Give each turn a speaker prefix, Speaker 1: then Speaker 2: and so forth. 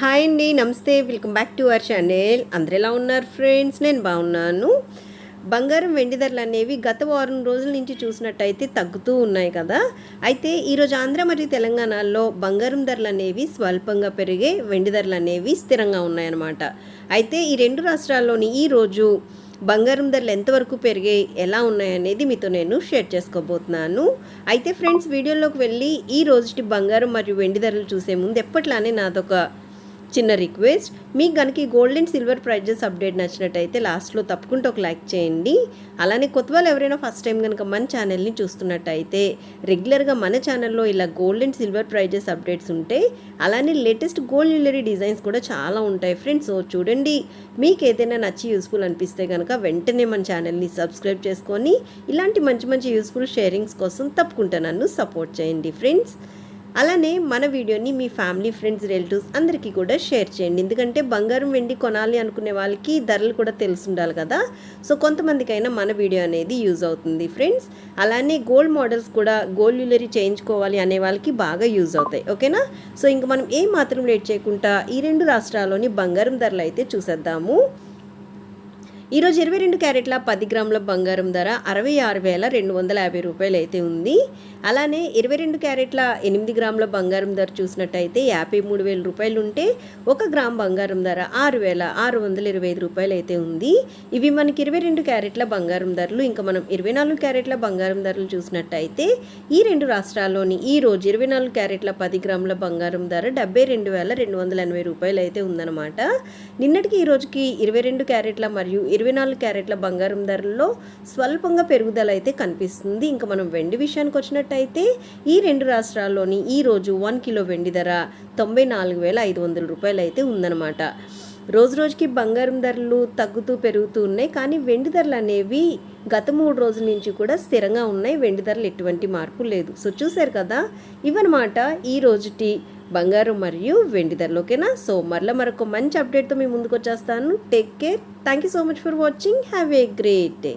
Speaker 1: Hi అండి నమస్తే. Welcome back to our channel అందరు ఎలా ఉన్నారు ఫ్రెండ్స్ నేను బాగున్నాను. బంగారం వెండి ధరలు అనేవి గత వారం రోజుల నుంచి చూసినట్టయితే తగ్గుతూ ఉన్నాయి కదా. అయితే ఈరోజు ఆంధ్ర మరియు తెలంగాణలో బంగారం ధరలు అనేవి స్వల్పంగా పెరిగే వెండి ధరలు అనేవి స్థిరంగా ఉన్నాయన్నమాట. అయితే ఈ రెండు రాష్ట్రాల్లోని ఈ రోజు బంగారం ధరలు ఎంతవరకు పెరిగాయి ఎలా ఉన్నాయనేది మీతో నేను షేర్ చేసుకోబోతున్నాను. అయితే ఫ్రెండ్స్ వీడియోలోకి వెళ్ళి ఈ రోజుటి బంగారం మరియు వెండి ధరలు చూసే ముందు ఎప్పట్లానే నాదొక చిన్న రిక్వెస్ట్ మీకు కనుక ఈ gold and silver prices update నచ్చినట్టయితే లాస్ట్లో తప్పకుండా ఒక లైక్ చేయండి. అలానే కొత్త వాళ్ళు ఎవరైనా ఫస్ట్ టైం కనుక మన ఛానల్ని చూస్తున్నట్టయితే రెగ్యులర్గా మన ఛానల్లో ఇలా gold and silver prices updates ఉంటాయి అలానే లేటెస్ట్ గోల్డ్ జ్యువెలరీ డిజైన్స్ కూడా చాలా ఉంటాయి ఫ్రెండ్స్ సో చూడండి మీకు ఏదైనా నచ్చి యూస్ఫుల్ అనిపిస్తే కనుక వెంటనే మన ఛానల్ని సబ్స్క్రైబ్ చేసుకొని ఇలాంటి మంచి మంచి యూస్ఫుల్ షేరింగ్స్ కోసం తప్పకుండా నన్ను సపోర్ట్ చేయండి ఫ్రెండ్స్ అలానే మన వీడియోని మీ ఫ్యామిలీ ఫ్రెండ్స్ రిలేటివ్స్ అందరికీ కూడా షేర్ చేయండి. ఎందుకంటే బంగారం వెండి కొనాలి అనుకునే వాళ్ళకి ధరలు కూడా తెలిసి ఉండాలి కదా. సో కొంతమందికైనా మన వీడియో అనేది యూజ్ అవుతుంది ఫ్రెండ్స్. అలానే గోల్డ్ మోడల్స్ కూడా గోల్డ్ జ్యువెలరీ చేయించుకోవాలి అనే వాళ్ళకి బాగా యూజ్ అవుతాయి. ఓకేనా? సో ఇంక మనం ఏం మాత్రం లేట్ చేయకుండా ఈ రెండు రాష్ట్రాల్లోని బంగారం ధరలు అయితే చూసేద్దాము. ఈరోజు ఇరవై రెండు క్యారెట్ల పది గ్రాముల బంగారం ధర అరవై ఆరు వేల రెండు వందల యాభై రూపాయలు అయితే ఉంది. అలానే ఇరవై రెండు క్యారెట్ల ఎనిమిది గ్రాముల బంగారం ధర చూసినట్టయితే యాభై మూడు వేల రూపాయలు ఉంటే ఒక గ్రామ్ బంగారం ధర ఆరు వేల ఆరు వందల ఇరవై ఐదు రూపాయలు అయితే ఉంది. ఇవి మనకి ఇరవై రెండు క్యారెట్ల బంగారం ధరలు ఇంకా మనం ఇరవై నాలుగు క్యారెట్ల బంగారం ధరలు చూసినట్టయితే ఈ రెండు రాష్ట్రాల్లోని ఈ రోజు ఇరవై నాలుగు క్యారెట్ల పది గ్రాముల బంగారం ధర డెబ్బై రెండు వేల రెండు వందల ఎనభై రూపాయలు అయితే ఉందన్నమాట. నిన్నటికి ఈ రోజుకి ఇరవై రెండు క్యారెట్ల మరియు ఇరవై నాలుగు క్యారెట్ల బంగారం ధరల్లో స్వల్పంగా పెరుగుదల అయితే కనిపిస్తుంది. ఇంకా మనం వెండి విషయానికి వచ్చినట్టయితే ఈ రెండు రాష్ట్రాల్లోని ఈ రోజు వన్ కిలో వెండి ధర తొంభై నాలుగు వేల ఐదు వందల రూపాయలు అయితే ఉందన్నమాట. రోజు రోజుకి బంగారం ధరలు తగ్గుతూ పెరుగుతూ ఉన్నాయి. కానీ వెండి ధరలు అనేవి గత మూడు రోజుల నుంచి కూడా స్థిరంగా ఉన్నాయి. వెండి ధరలు ఎటువంటి మార్పు లేదు. సో చూశారు కదా ఇవన్నమాట ఈ రోజుటి బంగారం మరియు వెండి ధరలు. ఓకేనా? సో మరలా మరొక మంచి అప్డేట్తో మీ ముందుకు వచ్చేస్తాను. Take care. Thank you so much for watching. Have a great day.